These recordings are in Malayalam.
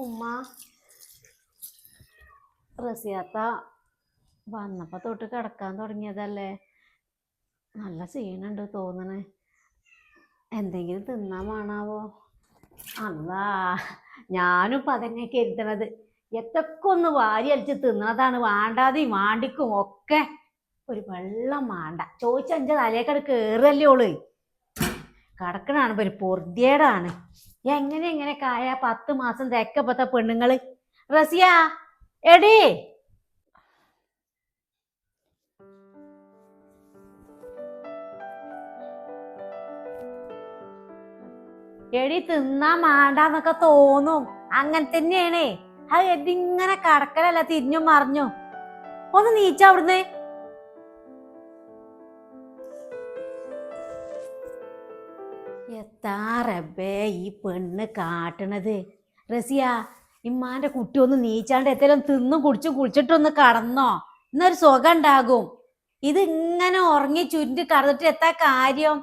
ഉമ്മ റസിയാത്ത വന്നപ്പോ തൊട്ട് കിടക്കാൻ തുടങ്ങിയതല്ലേ? നല്ല സീനുണ്ട് തോന്നണേ. എന്തെങ്കിലും തിന്നാൻ വേണാവോ? അല്ലാ ഞാനും ഇപ്പൊ അതന്നെ കരുതണത്. എത്തൊക്കെ ഒന്ന് വാരി അലിച്ച് തിന്നണതാണ് വാണ്ടാതെയും വാണ്ടിക്കും ഒക്കെ ഒരു വെള്ളം വേണ്ട ചോദിച്ച അഞ്ച് തലേക്കട് കേറല്ലേ ഓൾ? കടക്കണാണ് ഒരു പൊറുതിയേടാണ്. എങ്ങനെ എങ്ങനെ കായ പത്ത് മാസം തെക്കപ്പത്ത പെണ്ണുങ്ങൾ. റസിയ എടി. എടി തിന്നാ മാണ്ടാന്നൊക്കെ തോന്നും. അങ്ങനെ തന്നെയാണേ. അത് ഇങ്ങനെ കടക്കലല്ല തിരിഞ്ഞും മറിഞ്ഞു. ഒന്ന് നീച്ച അവിടുന്ന്. റബ്ബേ ഈ പെണ്ണ് കാട്ടണത്? റസിയ ഇമ്മാന്റെ കുട്ടി ഒന്ന് നീച്ചാണ്ട് എത്തേലും തിന്നും കുടിച്ചും കുളിച്ചിട്ടൊന്ന് കടന്നോ. ഇന്നൊരു സുഖം ഉണ്ടാകും. ഇത് ഇങ്ങനെ ഉറങ്ങി ചുരുണ്ടി കടന്നിട്ട് എത്താ കാര്യം?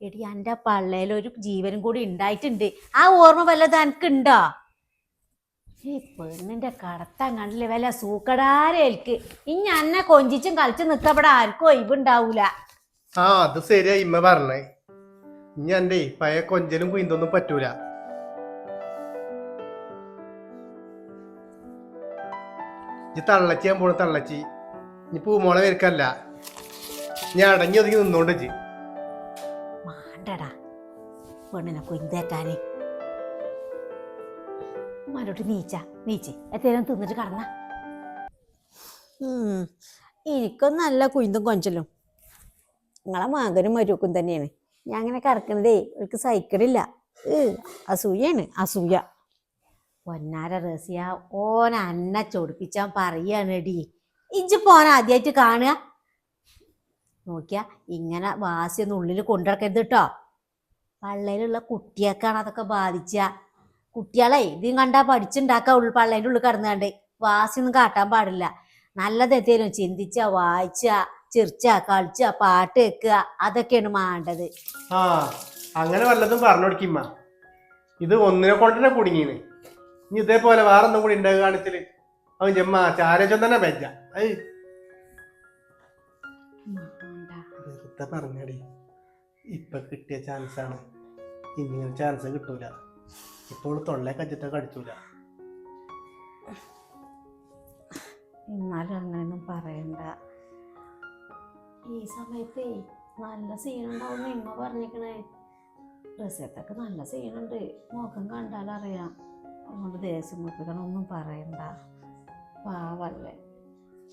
എടി എന്റെ പള്ളയിൽ ഒരു ജീവനും കൂടി ഉണ്ടായിട്ടുണ്ട്. ആ ഓർമ്മ വല്ലത് എനിക്കുണ്ടോ ഈ പെണ്ണിന്റെ കടത്താൻ കണ്ടില്ലേ വല്ല സൂക്കടാരേൽക്ക് ഇനി എന്നെ കൊഞ്ചിച്ചും കളിച്ചും നിക്കപ്പെടാ ആർക്കും ഒഴിവുണ്ടാവൂല. ആ അത് ശരിയാ ഇമ്മ പറഞ്ഞേ. ഇനി എന്റെ പഴയ കൊഞ്ചലും കുയിന്തൊന്നും പറ്റൂല. ഇനി തള്ളച്ചി ഞാൻ പോണ തള്ളച്ചി. ഇനി പൂമോളെ വരിക്കല്ല. ഞാൻ അടങ്ങി ഒതുങ്ങി നിന്നോണ്ട് മാണ്ടടാ. പെണ്ണിനെ കൊയ്തേറ്റാന് മാരോട്ട് നീച്ച നീച്ച്. എത്തേലും തിന്നിട്ട് കടന്ന. എനിക്കൊന്നല്ല നല്ല കുയിന്തും കൊഞ്ചലും. നിങ്ങളെ മകനും മരുക്കും തന്നെയാണ്. ഞാൻ അങ്ങനെ കറക്കണതേ എനിക്ക് സഹിക്കണില്ല. അസൂയാണ് അസൂയ. പൊന്നാര റസിയ ഓന അന്ന ചൊടിപ്പിച്ചാൻ പറയാണ് എടി. ഇജ്ജ് പോന ആദ്യമായിട്ട് കാണുക. നോക്കിയാ ഇങ്ങനെ വാസിയൊന്നും ഉള്ളിൽ കൊണ്ടിടക്കരുത് കേട്ടോ പള്ളയിലുള്ള കുട്ടിയൊക്കെയാണ് അതൊക്കെ ബാധിച്ച. കുട്ടികളെ ഇതും കണ്ടാ പഠിച്ചുണ്ടാക്കാ ഉള്ളു പള്ളേന്റെ ഉള്ളിൽ കിടന്നുകൊണ്ട് വാസിയൊന്നും കാട്ടാൻ പാടില്ല. നല്ലത് എന്തേലും ചിന്തിച്ച വായിച്ച. ചിരിച്ച കളിച്ച പാട്ട് വെക്കുക അതൊക്കെയാണ് വേണ്ടത് ആ അങ്ങനെ വല്ലതും പറഞ്ഞു കൊടുക്കിമ്മ ഇത് ഒന്നിനെ കൊണ്ടന്നെ കുടുങ്ങീന്. ഇനി ഇതേപോലെ വേറെ ഒന്നും കൂടി ഉണ്ടാകുക കാണിച്ചിൽ അവൻ ജമ്മ ചാരജം തന്നെ. വെറുതെ പറഞ്ഞടി. ഇപ്പൊ കിട്ടിയ ചാൻസ് ആണ്. ഇനി ചാൻസ് കിട്ടൂല. ഇപ്പോൾ തൊള്ളേ കച്ചിട്ടൊക്കെ അടിച്ചൂല എന്നാലും അങ്ങനെയൊന്നും പറയണ്ട. ഈ സമയത്തേ നല്ല സീനുണ്ടാവും നിങ്ങ പറഞ്ഞേക്കണേ റിസത്തൊക്കെ നല്ല സീനുണ്ട്. മുഖം കണ്ടാലറിയാം. അതുകൊണ്ട് ദേശം മുപ്പിക്കണമൊന്നും പറയണ്ട. പാവല്ലേ.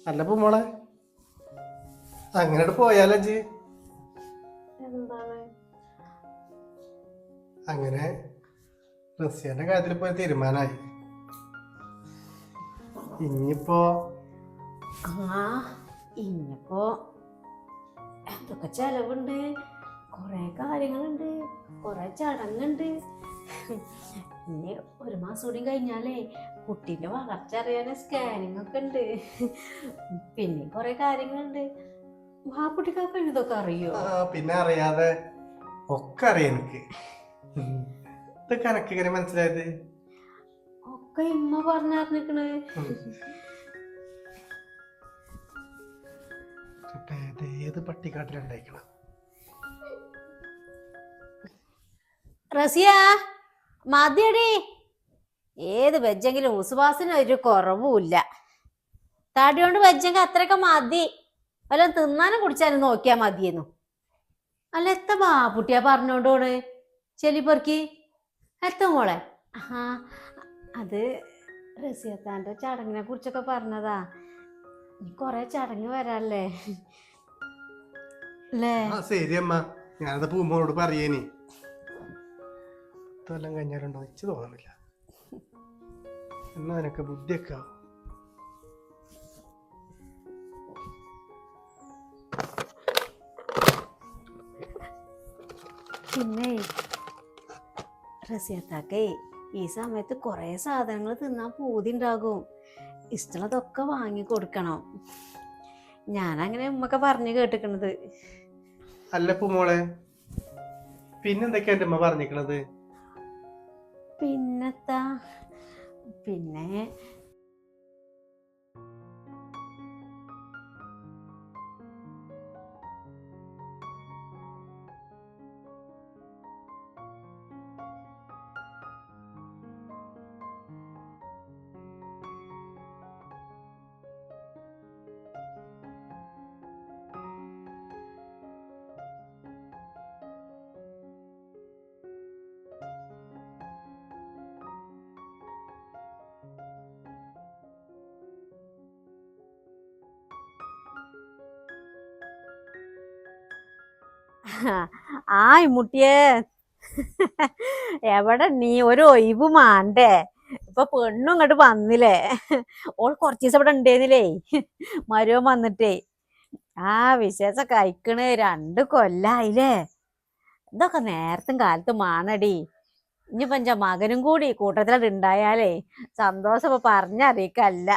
അല്ല പൂമോളെ അങ്ങനെ ജി എന്താണ്? അങ്ങനെ റസിയന്റെ കാര്യത്തിൽ പോയി തീരുമാനായി. തീരുമാനമായി ഇനിയിപ്പോ ആ ഇനിയിപ്പോ എന്തൊക്കെ ചെലവുണ്ട്. കുറേ കാര്യങ്ങളുണ്ട്. കുറേ ചടങ്ങുണ്ട്. പിന്നെ ഒരു മാസം കൂടി കഴിഞ്ഞാലേ കുട്ടീന്റെ വളർച്ച അറിയാൻ സ്കാനിങ് ഒക്കെ ഉണ്ട്. പിന്നെ കുറേ കാര്യങ്ങളുണ്ട്. ആ വാക്കുട്ടിക്കൊക്കെ ഇതൊക്കെ അറിയോ? പിന്നെ അറിയാതെ ഒക്കെ അറിയാം എനിക്ക്. ഇതൊക്കെ എനക്ക് ഇങ്ങനെ മനസ്സിലായത്? ഒക്കെ ഇമ്മ പറഞ്ഞറിഞ്ഞിക്കണ്. ഏത് പട്ടിക്കാട്ടിലുണ്ടായിക്കണം റസിയ മതിയടി. ഏത് വെജെങ്കിലും ഉസുവാസിന് ഒരു കുറവുമില്ല. തടി കൊണ്ട് വെജെങ്കിൽ അത്രയൊക്കെ മതി. വല്ലതും തിന്നാനും കുടിച്ചാലും നോക്കിയാ മതിയെന്നു. അല്ല എത്ത ബാപ്പുട്ടിയാ പറഞ്ഞോണ്ട് പോണ്? ചെലിപ്പൊറുക്കി എത്ത മോളെ? ആ അത് റസിയത്താന്റെ ചടങ്ങിനെ കുറിച്ചൊക്കെ പറഞ്ഞതാ. കൊറേ ചടങ്ങ് വരാല്ലേ? അല്ലേ ആ ശരി അമ്മ. ഞാനത് പൂമോളോട് പറയേനി. ഇതെല്ലാം കഴിഞ്ഞാലുണ്ടോ? വെച്ച് തോന്നുന്നില്ല എന്നാ നിനക്ക് ബുദ്ധിയൊക്കെ ആവും. പിന്നെ റസിയത്താക്കേ ഈ സമയത്ത് കുറേ സാധനങ്ങൾ തിന്നാൻ പൂതി ഉണ്ടാകും. ഇഷ്ടമുള്ളതൊക്കെ വാങ്ങി കൊടുക്കണം. ഞാനങ്ങനെ ഉമ്മക്ക പറഞ്ഞു കേട്ടിക്കണത്. അല്ല മോളെ പിന്നെന്തൊക്കെയാ എന്റെ അമ്മ പറഞ്ഞിക്കണത് പിന്നെത്താ പിന്നെ ആയ് മുട്ടിയേ. എവിടെ നീ ഒരു ഒഴിവ് മാണ്ടേ. ഇപ്പൊ പെണ്ണും ഇങ്ങോട്ട് വന്നില്ലേ. ഓൾ കുറച്ച് ദിവസം ഇവിടെ ഉണ്ടേന്നില്ലേ മരുവൻ വന്നിട്ടേ. ആ വിശേഷം കഴിക്കണ് രണ്ട് കൊല്ലായില്ലേ. എന്തൊക്കെ നേരത്തും കാലത്തും മാണടി. ഇനിയിപ്പൊ എന്റെ മകനും കൂടി കൂട്ടത്തിലുണ്ടായാലേ സന്തോഷം ഇപ്പൊ പറഞ്ഞറിയിക്കല്ല.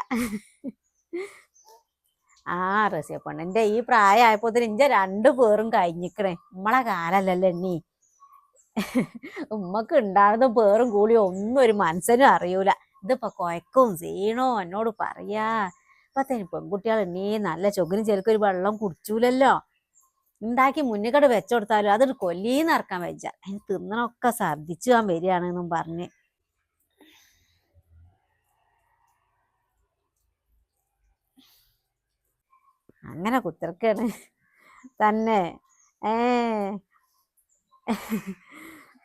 ആ റസിയ പെണ്ണിന്റെ ഈ പ്രായമായപ്പോ ഇഞ്ച രണ്ടു പേറും കഴിഞ്ഞിക്കണേ. നമ്മളെ കാലല്ലല്ലോ എണ്ണി ഉമ്മക്ക് ഉണ്ടാകുന്ന പേറും കൂടിയും ഒന്നും ഒരു മനസ്സിനും അറിയൂല. ഇതിപ്പോ കൊയക്കും സീണോ എന്നോട് പറയാ. ഇപ്പത്തേന് പെൺകുട്ടികൾ എണ്ണീ നല്ല ചൊകിനും ചെലുക്കും ഒരു വെള്ളം കുടിച്ചൂലല്ലോ. ഉണ്ടാക്കി മുന്നിക്കട് വെച്ചുകൊടുത്താലും അതൊരു കൊല്ലീന്ന് ഇറക്കാൻ വെച്ചാൽ അതിന് തിന്നണൊക്കെ ഛർദിച്ചു ഞാൻ വരികയാണെന്നും പറഞ്ഞ്. അങ്ങനെ കുത്തിർക്കാണ്. തന്നെ. ഏ.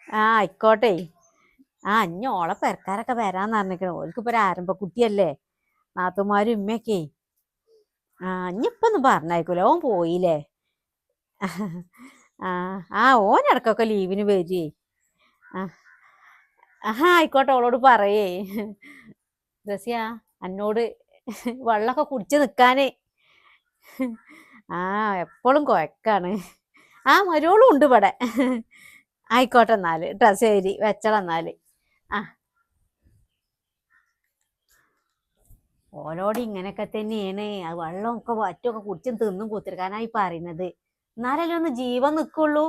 ആ ആയിക്കോട്ടെ. ആ അഞ്ഞ ഓളെ പെരക്കാരൊക്കെ വരാന്ന് ഓൽക്കിപ്പോ ഒരു ആരംഭ കുട്ടിയല്ലേ നാത്തുമാരും ഉമ്മയൊക്കെ. ആ അഞ്ഞിപ്പൊന്നും ഒന്നും പറഞ്ഞായിക്കൂല. ഓൻ പോയില്ലേ? ആ ആ ഓൻ ഇടക്കൊക്കെ ലീവിന് വരേ. ആ ആ ആയിക്കോട്ടെ ഓളോട് പറയേ. റസിയ അന്നോട് വെള്ളമൊക്കെ കുടിച്ചു നിക്കാനേ. ആ എപ്പോഴും കുഴക്കാണ്. ആ മരോളും ഉണ്ട് ഇവിടെ. ആയിക്കോട്ടെ എന്നാൽ. കേട്ടോ ശരി. വെച്ചള എന്നാൽ ആ. ഓലോട് ഇങ്ങനെയൊക്കെ തന്നെയാണ്. വെള്ളമൊക്കെ വറ്റൊക്കെ കുടിച്ചും തിന്നും കുത്തിരിക്കാനായി പറയുന്നത്. എന്നാലല്ലേ ഒന്ന് ജീവൻ നിക്കുള്ളൂ.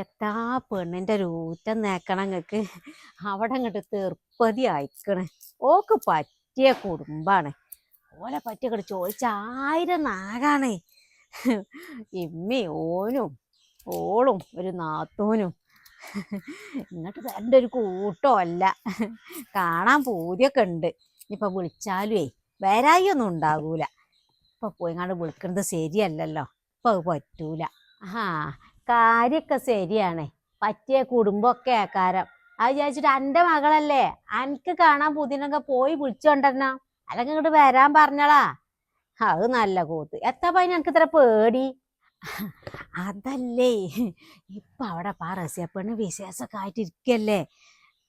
എത്താ പെണ്ണിന്റെ രൂറ്റം നേക്കണ ഇങ്ങക്ക്. അവിടെ അങ്ങോട്ട് തീർപ്പതി അയക്കണ് ഓക്ക് പറ്റിയ കുടുംബാണ്. ഓലെ പറ്റി അങ്ങോട്ട് ചോദിച്ച ആയിരം നാഗാണ്. ഇമ്മി ഓനും ഓളും ഒരു നാത്തൂനും. ഇങ്ങോട്ട് എന്റെ ഒരു കൂട്ടോ അല്ല. കാണാൻ പൂതിയൊക്കെ ഉണ്ട് ഇനിയിപ്പൊ വിളിച്ചാലുവേ വരായി ഒന്നും ഉണ്ടാകൂല ഇപ്പൊ പോയിങ്ങാണ്ട് വിളിക്കുന്നത് ശരിയല്ലല്ലോ. ഇപ്പൊ അത് പറ്റൂല. ആ കാര്യൊക്കെ ശരിയാണ്. പറ്റിയ കുടുംബമൊക്കെ ആക്കാരം. അത് വിചാരിച്ചിട്ട് എന്റെ മകളല്ലേ? എനിക്ക് കാണാൻ പുതിനൊക്കെ പോയി വിളിച്ചു കൊണ്ടിരണം അല്ലെങ്കിൽ ഇങ്ങോട്ട് വരാൻ പറഞ്ഞളാ? അത് നല്ല കൂത്ത്. എത്താ പൈന എനിക്ക് ഇത്ര പേടി? അതല്ലേ. ഇപ്പൊ അവിടെ പാ റസിയപ്പണ് വിശേഷമൊക്കെ ആയിട്ട് ഇരിക്കല്ലേ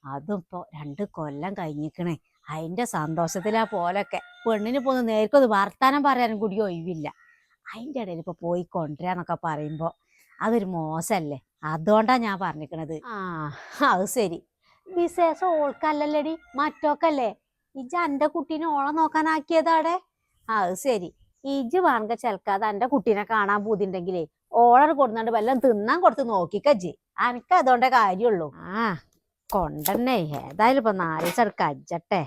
അതും ഇപ്പൊ രണ്ട് കൊല്ലം കഴിഞ്ഞിക്കണേ. അതിന്റെ സന്തോഷത്തിലാ പോലൊക്കെ. പെണ്ണിന് പോന്ന് നേർക്കൊന്ന് വർത്താനം പറയാനും കൂടി ഒഴിവില്ല. അതിന്റെ ഇടയിൽ ഇപ്പൊ പോയി കൊണ്ടുവരാന്നൊക്കെ പറയുമ്പോ അതൊരു മോശല്ലേ? അതുകൊണ്ടാ ഞാൻ പറഞ്ഞിക്കണത്. ആ. അത് ശരി. വിശേഷം ഓൾക്കല്ലല്ലേടി? മറ്റോക്കല്ലേ? ഇജ് എന്റെ കുട്ടീനെ ഓളെ നോക്കാനാക്കിയതാടെ അത് ശരി. ഇജ് വാങ്ങ ചെലക്കാതെ എന്റെ കുട്ടീനെ കാണാൻ പൂതിണ്ടെങ്കിലേ ഓളർ കൊടുന്നോണ്ട് വല്ലതും തിന്നാൻ കൊടുത്ത് നോക്കിക്കജ്ജി അനക്ക് അതുകൊണ്ടേ കാര്യമുള്ളൂ ആ കൊണ്ടന്നെ. ഏതായാലും ഇപ്പൊ നാല് ദിവസം കജ്ജട്ടെ.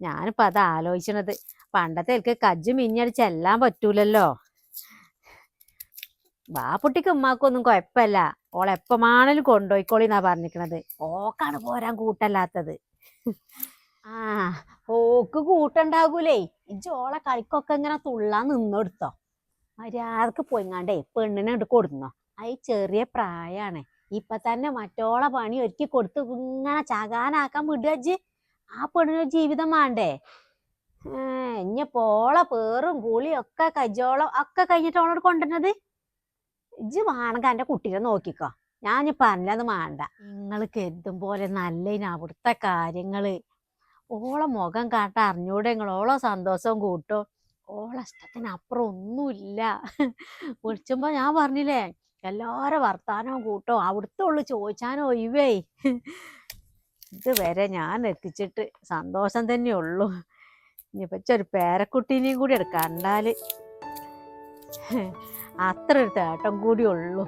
ഞാനിപ്പോ അത് ആലോചിച്ചണത് പണ്ടത്തെ എനിക്ക് കജ്ജ് മിഞ്ഞടി എല്ലാം പറ്റൂലല്ലോ. വാപ്പുട്ടിക്ക് ഉമ്മാക്കൊന്നും കുഴപ്പമില്ല ഓളെപ്പമാണേലും കൊണ്ടുപോയിക്കോളിന്നാ പറഞ്ഞിക്കണത്. ഓക്കാണ് പോരാൻ കൂട്ടല്ലാത്തത്. ആ ഓക്ക് കൂട്ടുണ്ടാകൂലേ. ഇജ്ജ് ഓളെ കളിക്കൊക്കെ ഇങ്ങനെ തുള്ളാൻ നിന്നെടുത്തോ. മര്യാദയ്ക്ക് പോയിങ്ങാണ്ടേ പെണ്ണിനെ എടുത്ത് കൊടുന്നോ. അത് ചെറിയ പ്രായാണ്. ഇപ്പൊ തന്നെ മറ്റോളെ പണി ഒരുക്കി കൊടുത്ത് ഇങ്ങനെ ചകാനാക്കാൻ വിടുക ഇജ്ജ്. ആ പെണ്ണിനൊരു ജീവിതം വേണ്ടേ ഇനിയിപ്പോ ഓളെ പേറും കൂളിയും ഒക്കെ കജോളം ഒക്കെ കഴിഞ്ഞിട്ട് ഓളോട് കൊണ്ടുവരുന്നത്? ഇജ്ജ് വേണമെങ്കിൽ എന്റെ കുട്ടീനെ നോക്കിക്കോ. ഞാൻ പറഞ്ഞത് വേണ്ട നിങ്ങൾ കരുതും പോലെ നല്ലതിന് അവിടുത്തെ കാര്യങ്ങൾ. ഓളെ മുഖം കാട്ട അറിഞ്ഞൂടെ നിങ്ങൾ ഓളെ സന്തോഷവും കൂട്ടും. ഓളെ ഇഷ്ടത്തിന് ഇഷ്ടത്തിനപ്പുറം ഒന്നുമില്ല. വിളിച്ചുമ്പോ ഞാൻ പറഞ്ഞില്ലേ എല്ലാരെ വർത്താനവും കൂട്ടോ. അവിടുത്തെ ഉള്ളു ചോദിച്ചാനോ ഒഴിവേ. ഇതുവരെ ഞാൻ എത്തിച്ചിട്ട് സന്തോഷം തന്നെ ഉള്ളൂ. ഇനിയിപ്പോ ഒരു പേരക്കുട്ടീനെയും കൂടി എടുക്കാം കണ്ടാൽ. അത്ര ഒരു തേട്ടം കൂടി ഉള്ളൂ.